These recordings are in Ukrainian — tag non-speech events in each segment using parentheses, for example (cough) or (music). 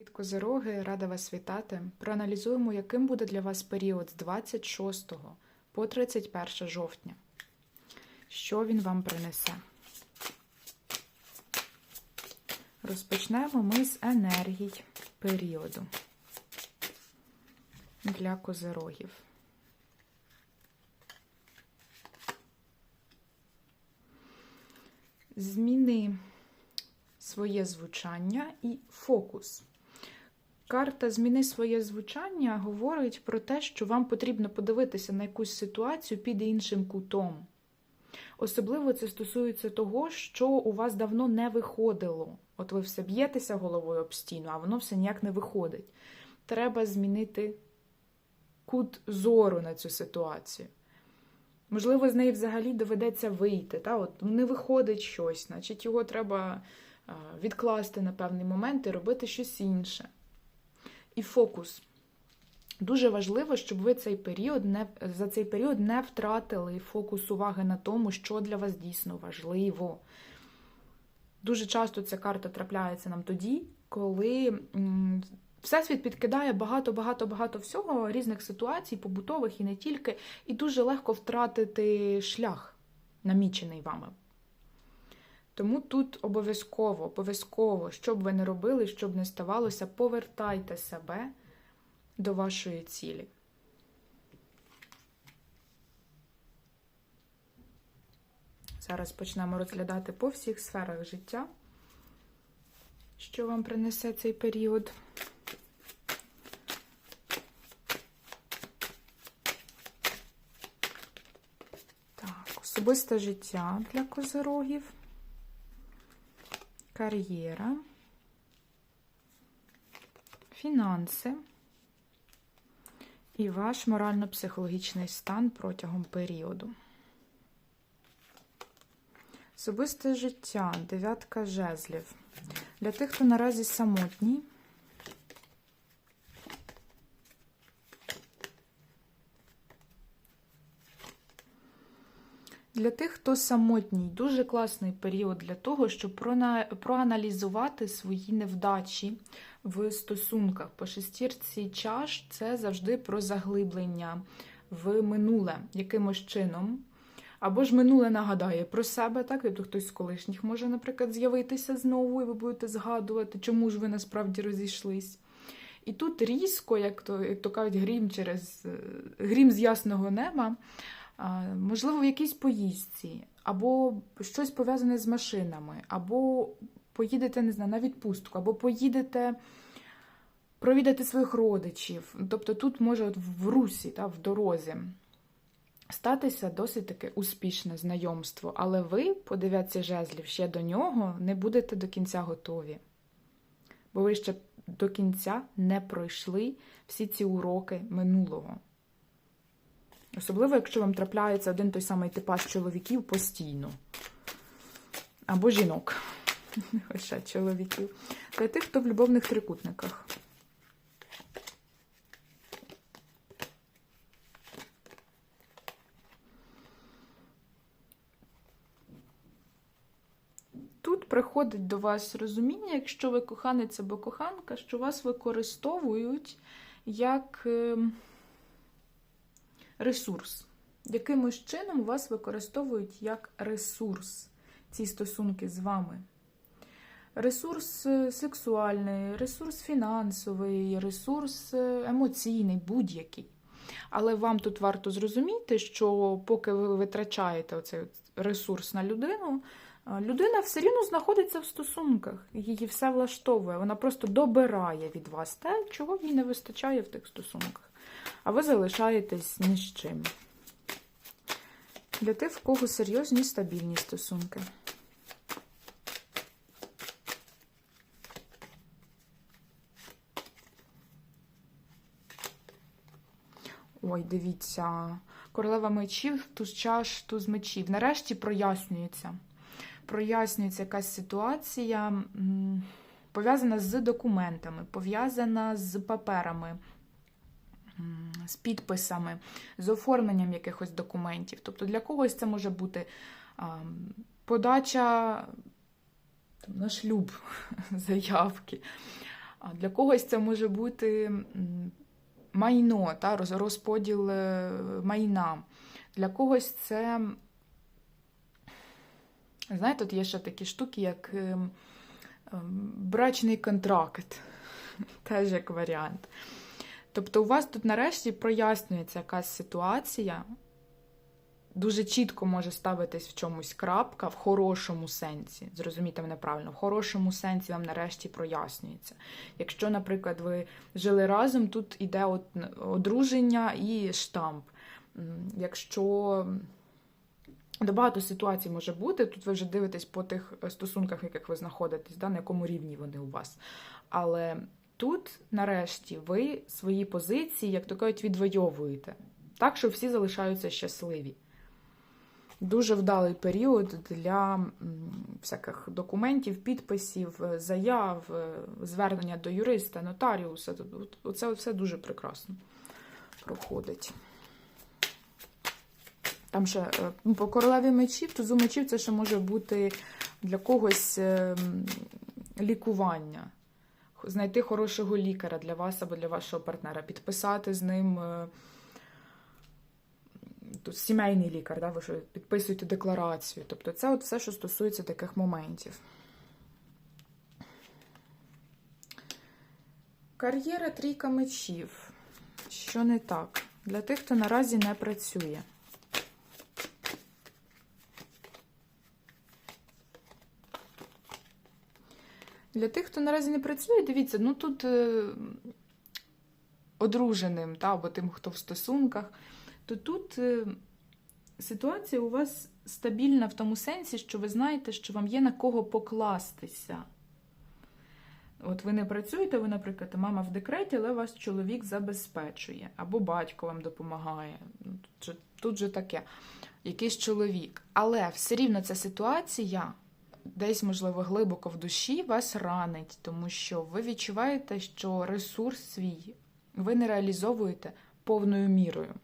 Від Козироги, рада вас вітати. Проаналізуємо, яким буде для вас період з 26 по 31 жовтня. Що він вам принесе? Розпочнемо ми з енергій періоду для козирогів. Зміни своє звучання і фокус. Карта Зміни своє звучання говорить про те, що вам потрібно подивитися на якусь ситуацію під іншим кутом. Особливо це стосується того, що у вас давно не виходило. От ви все б'єтеся головою об стіну, а воно все ніяк не виходить. Треба змінити кут зору на цю ситуацію. Можливо, з неї взагалі доведеться вийти. Та? От Не виходить щось, значить його треба відкласти на певний момент і робити щось інше. І фокус. Дуже важливо, щоб ви цей період не, за цей період не втратили фокус уваги на тому, що для вас дійсно важливо. Дуже часто ця карта трапляється нам тоді, коли Всесвіт підкидає багато-багато-багато всього, різних ситуацій, побутових і не тільки, і дуже легко втратити шлях, намічений вами. Тому тут обов'язково, обов'язково, що б ви не робили, що б не ставалося, повертайте себе до вашої цілі. Зараз почнемо розглядати по всіх сферах життя, що вам принесе цей період. Так, особисте життя для козирогів кар'єра, фінанси і ваш морально-психологічний стан протягом періоду. Особисте життя, дев'ятка жезлів. Для тих, хто наразі самотній. Для тих, хто самотній, дуже класний період для того, щоб проаналізувати свої невдачі в стосунках. По шестірці чаш це завжди про заглиблення в минуле якимось чином. Або ж минуле нагадає про себе, так, тобто хтось з колишніх може, наприклад, з'явитися знову, і ви будете згадувати, чому ж ви насправді розійшлись. І тут різко, як то як то кажуть, грім через е, грім з ясного неба можливо, в якійсь поїздці, або щось пов'язане з машинами, або поїдете, не знаю, на відпустку, або поїдете провідати своїх родичів. Тобто тут може от в русі, та, в дорозі. Статися досить таке успішне знайомство, але ви, по дев'ятці жезлів, ще до нього не будете до кінця готові. Бо ви ще до кінця не пройшли всі ці уроки минулого. Особливо, якщо вам трапляється один той самий типаж чоловіків постійно. Або жінок. (laughs) Хоча чоловіків. Для тих, хто в любовних трикутниках. Тут приходить до вас розуміння, якщо ви коханець або коханка, що вас використовують як. Ресурс. Якимось чином вас використовують як ресурс ці стосунки з вами. Ресурс е, сексуальний, ресурс фінансовий, ресурс е, емоційний, будь-який. Але вам тут варто зрозуміти, що поки ви витрачаєте оцей ресурс на людину, е, людина все рівно знаходиться в стосунках, її все влаштовує. Вона просто добирає від вас те, чого їй не вистачає в тих стосунках а ви залишаєтесь ні з чим. Для тих, в кого серйозні стабільні стосунки. Ой, дивіться, королева мечів, туз чаш, туз мечів. Нарешті прояснюється. Прояснюється якась ситуація, пов'язана з документами, пов'язана з паперами, з підписами, з оформленням якихось документів. Тобто для когось це може бути подача на шлюб (laughs) заявки. А для когось це може бути майно, та, розподіл е, майна. Для когось це, знаєте, тут є ще такі штуки, як ем, ем, брачний контракт, (laughs) теж як варіант. Тобто, у вас тут нарешті прояснюється якась ситуація, дуже чітко може ставитись в чомусь крапка в хорошому сенсі. Зрозумійте мене правильно, в хорошому сенсі вам нарешті прояснюється. Якщо, наприклад, ви жили разом, тут іде одруження і штамп. Якщо багато ситуацій може бути, тут ви вже дивитесь по тих стосунках, в яких ви знаходитесь, да, на якому рівні вони у вас. Але тут, нарешті, ви свої позиції, як то кажуть, відвоюєте. Так, що всі залишаються щасливі. Дуже вдалий період для всяких документів, підписів, е, заяв, е, звернення до юриста, нотаріуса. Оце все дуже прекрасно проходить. Там ще е, ну, по королеві мечів, тузу мечів це ще може бути для когось е, лікування. Знайти хорошого лікаря для вас або для вашого партнера, підписати з ним. е, Тут сімейний лікар, да, ви що підписуєте декларацію. Тобто це от все, що стосується таких моментів. Кар'єра трійка мечів. Що не так? Для тих, хто наразі не працює. Для тих, хто наразі не працює, дивіться, ну тут е, одруженим, та, або тим, хто в стосунках, то тут е, ситуація у вас стабільна в тому сенсі, що ви знаєте, що вам є на кого покластися. От ви не працюєте, ви, наприклад, мама в декреті, але вас чоловік забезпечує, або батько вам допомагає. Ну, Тут же, тут же таке, якийсь чоловік. Але все рівно ця ситуація десь, можливо, глибоко в душі вас ранить, тому що ви відчуваєте, що ресурс свій ви не реалізовуєте повною мірою.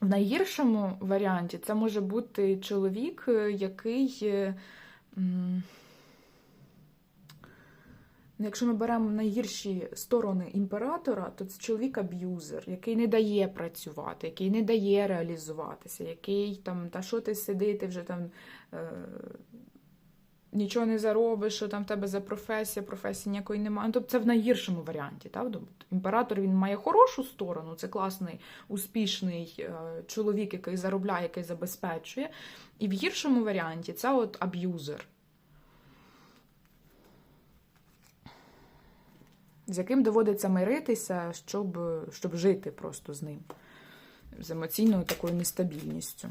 В найгіршому варіанті це може бути чоловік, е, який. Ну, Якщо ми беремо найгірші сторони імператора, то це чоловік-аб'юзер, який не дає працювати, який не дає реалізуватися, який там, та що ти сидити, вже там е, нічого не заробиш, що там в тебе за професія, професії ніякої немає. Ну, Тобто це в найгіршому варіанті. Так? Імператор він має хорошу сторону, це класний, успішний е, чоловік, який заробляє, який забезпечує. І в гіршому варіанті це от аб'юзер. З яким доводиться миритися, щоб, щоб жити просто з ним, з емоційною такою нестабільністю.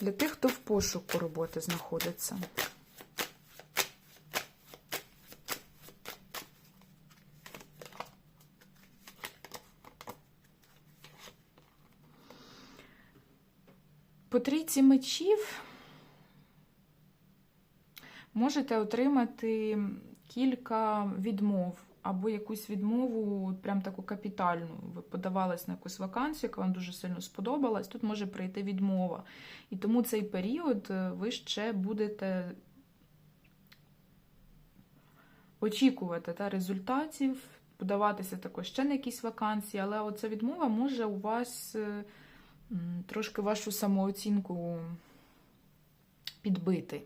Для тих, хто в пошуку роботи знаходиться. По трійці мечів можете отримати кілька відмов або якусь відмову, прям таку капітальну. Ви подавались на якусь вакансію, яка вам дуже сильно сподобалась. Тут може прийти відмова. І тому цей період е, ви ще будете очікувати та, результатів, подаватися також ще на якісь вакансії, але оця відмова може у вас е, трошки вашу самооцінку підбити.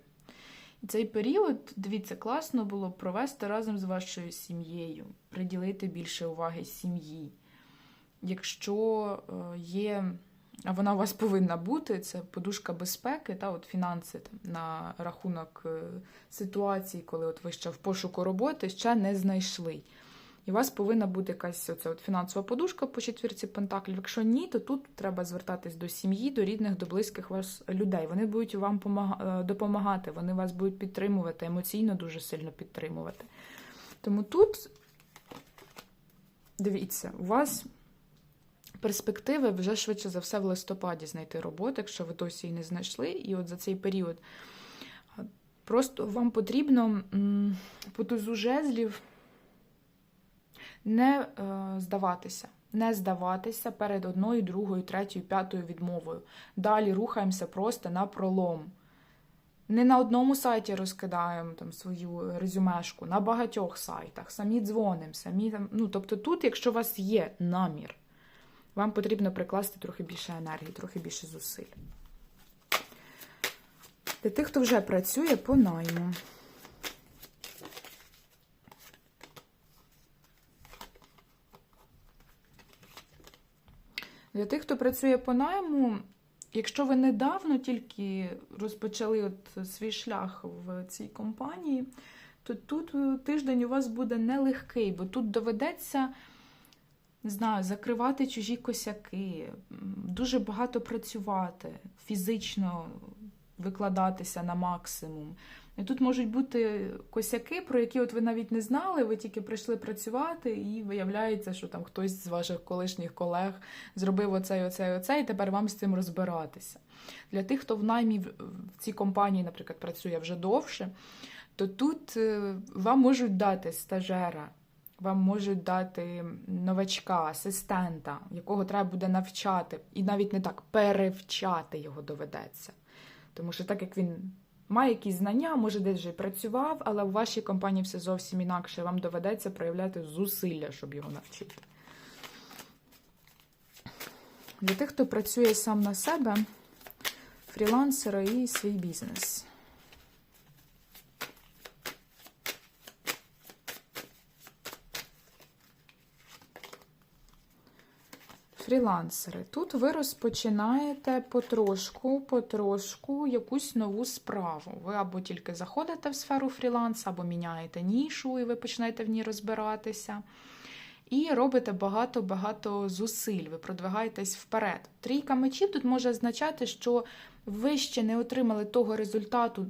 Цей період, дивіться, класно було провести разом з вашою сім'єю, приділити більше уваги сім'ї. Якщо е, є, а вона у вас повинна бути, це подушка безпеки, та от фінанси там, на рахунок е, ситуації, коли от ви ще в пошуку роботи ще не знайшли. І у вас повинна бути якась оця от фінансова подушка по четвірці пентаклів. Якщо ні, то тут треба звертатись до сім'ї, до рідних, до близьких вас людей. Вони будуть вам е, допомагати, вони вас будуть підтримувати, емоційно дуже сильно підтримувати. Тому тут, дивіться, у вас перспективи вже швидше за все в листопаді знайти роботу, якщо ви досі її не знайшли. І от за цей період просто вам потрібно по тузу жезлів не е, здаватися. Не здаватися перед одною, другою, третьою, п'ятою відмовою. Далі рухаємося просто на пролом. не на одному сайті розкидаємо там свою резюмешку, на багатьох сайтах, самі дзвонимо, самі там. Ну, тобто тут, якщо у вас є намір, вам потрібно прикласти трохи більше енергії, трохи більше зусиль. Для тих, хто вже працює по найму. Для тих, хто працює по найму, якщо ви недавно тільки розпочали от свій шлях в цій компанії, то тут тиждень у вас буде нелегкий, бо тут доведеться, не знаю, закривати чужі косяки, дуже багато працювати, фізично викладатися на максимум. І тут можуть бути косяки, про які от ви навіть не знали, ви тільки прийшли працювати, і виявляється, що там хтось з ваших колишніх колег зробив оцей, оцей, оцей, і тепер вам з цим розбиратися. Для тих, хто в наймі в в цій компанії, наприклад, працює вже довше, то тут е, вам можуть дати стажера, вам можуть дати новачка, асистента, якого треба буде навчати, і навіть не так перевчати його доведеться. Тому що так як він має якісь знання, може десь вже працював, але в вашій компанії все зовсім інакше. Вам доведеться проявляти зусилля, щоб його навчити. Для тих, хто працює сам на себе, фрілансери і свій бізнес. Фрілансери. Тут ви розпочинаєте потрошку, потрошку якусь нову справу. Ви або тільки заходите в сферу фріланс, або міняєте нішу, і ви починаєте в ній розбиратися. І робите багато-багато зусиль, ви продвигаєтесь вперед. Трійка мечів тут може означати, що ви ще не отримали того результату,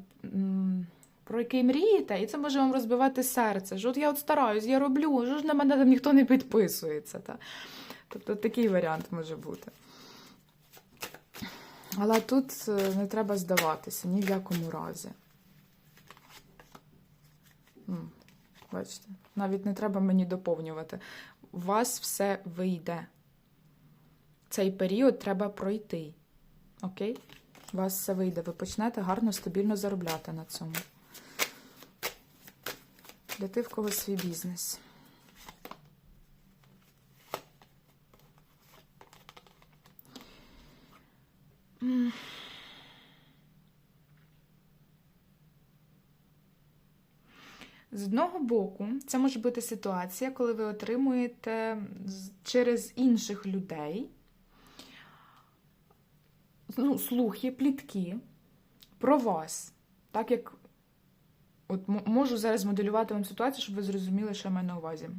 про який мрієте, і це може вам розбивати серце. Що от я от стараюсь, я роблю, що ж на мене там ніхто не підписується. Та? Тобто такий варіант може бути. Але тут е, не треба здаватися ні в якому разі. Бачите, навіть не треба мені доповнювати. У вас все вийде. Цей період треба пройти. Окей? У вас все вийде. Ви почнете гарно, стабільно заробляти на цьому. Для тих, в кого свій бізнес. З одного боку, це може бути ситуація, коли ви отримуєте через інших людей ну, слухи, плітки про вас. Так як от можу зараз моделювати вам ситуацію, щоб ви зрозуміли, що я маю на увазі.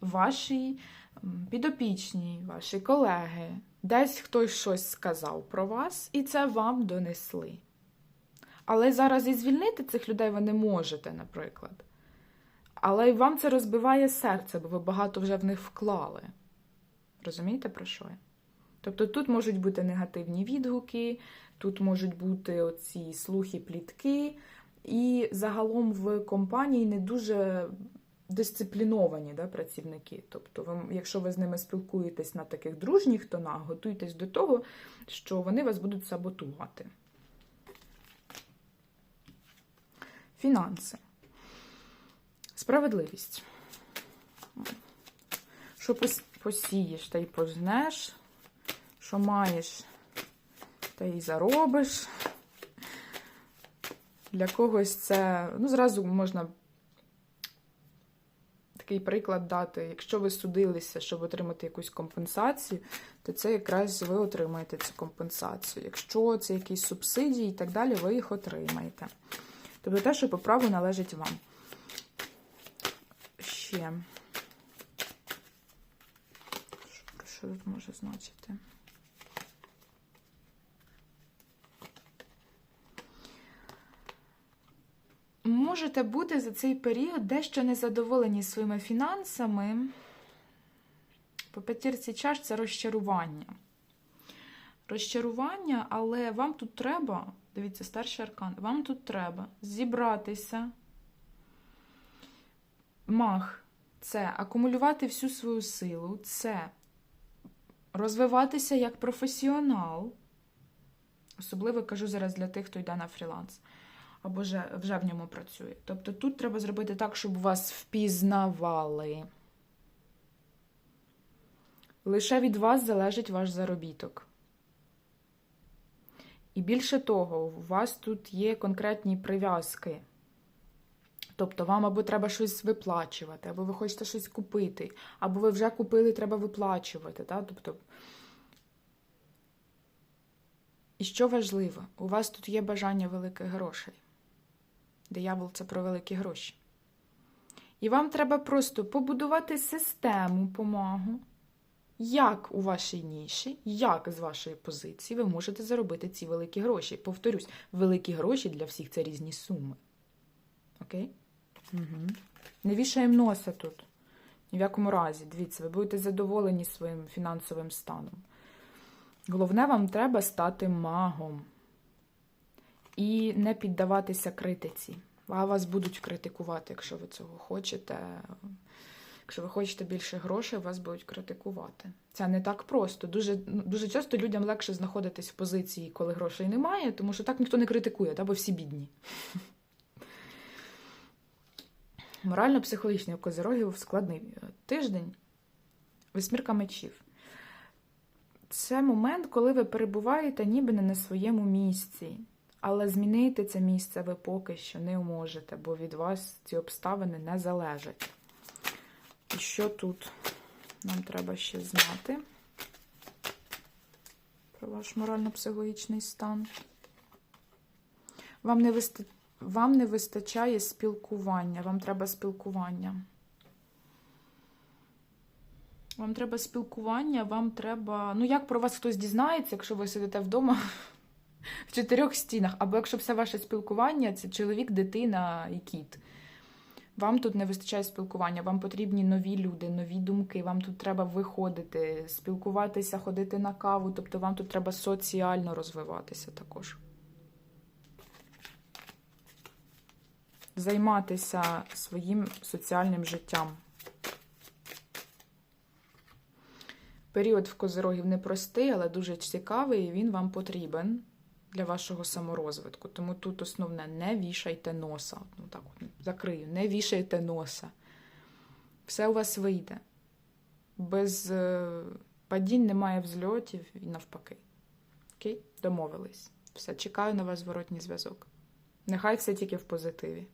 Ваші підопічні, ваші колеги, десь хтось щось сказав про вас, і це вам донесли. Але зараз і звільнити цих людей ви не можете, наприклад. Але вам це розбиває серце, бо ви багато вже в них вклали. Розумієте, про що я? Тобто тут можуть бути негативні відгуки, тут можуть бути оці слухи, плітки, і загалом в компанії не дуже дисципліновані да, працівники. Тобто, ви, якщо ви з ними спілкуєтесь на таких дружніх тонах, готуйтесь до того, що вони вас будуть саботувати. Фінанси. Справедливість. Що посієш, та й пожнеш, що маєш, та й заробиш. Для когось це, ну, зразу можна такий приклад дати. Якщо ви судилися, щоб отримати якусь компенсацію, то це якраз ви отримаєте цю компенсацію. Якщо це якісь субсидії і так далі, ви їх отримаєте. Тобто те, що по праву належить вам. Ще. Що, тут може значити? Можете бути за цей період дещо незадоволені своїми фінансами. По п'ятірці чаш це розчарування. Розчарування, але вам тут треба, дивіться, старший аркан, вам тут треба зібратися. Мах це акумулювати всю свою силу, це розвиватися як професіонал, Особливо кажу зараз для тих, хто йде на фріланс або вже, вже в ньому працює. Тобто тут треба зробити так, щоб вас впізнавали. Лише від вас залежить ваш заробіток. І більше того, у вас тут є конкретні прив'язки. Тобто вам або треба щось виплачувати, або ви хочете щось купити, або ви вже купили, треба виплачувати. Да? Тобто, і що важливо, у вас тут є бажання великих грошей. Диявол це про великі гроші. І вам треба просто побудувати систему помагу, як у вашій ніші, як з вашої позиції ви можете заробити ці великі гроші. Повторюсь, великі гроші для всіх це різні суми. Окей? Угу. Не вішаємо носа тут. Ні в якому разі. Дивіться, ви будете задоволені своїм фінансовим станом. Головне, вам треба стати магом і не піддаватися критиці. А вас будуть критикувати, якщо ви цього хочете. Якщо ви хочете більше грошей, вас будуть критикувати. Це не так просто. Дуже, ну, дуже часто людям легше знаходитись в позиції, коли грошей немає, тому що так ніхто не критикує, та, бо всі бідні. Морально-психологічний у козирогів складний тиждень. Восьмірка мечів. Це момент, коли ви перебуваєте ніби не на своєму місці. Але змінити це місце ви поки що не можете, бо від вас ці обставини не залежать. І що тут нам треба ще знати про ваш морально-психологічний стан? Вам не, виста... Вам не вистачає спілкування, вам треба спілкування. Вам треба спілкування, вам треба. Ну, як про вас хтось дізнається, якщо ви сидите вдома в чотирьох стінах, або якщо все ваше спілкування це чоловік, дитина і кіт. Вам тут не вистачає спілкування, вам потрібні нові люди, нові думки, вам тут треба виходити, спілкуватися, ходити на каву, тобто вам тут треба соціально розвиватися також. Займатися своїм соціальним життям. Період в козирогів непростий, але дуже цікавий, і він вам потрібен для вашого саморозвитку. Тому тут основне не вішайте носа. Ну так от закрию, не вішайте носа. Все у вас вийде. Без е, падінь немає взльотів і навпаки. Окей? Домовились. Все, чекаю на вас зворотній зв'язок. Нехай все тільки в позитиві.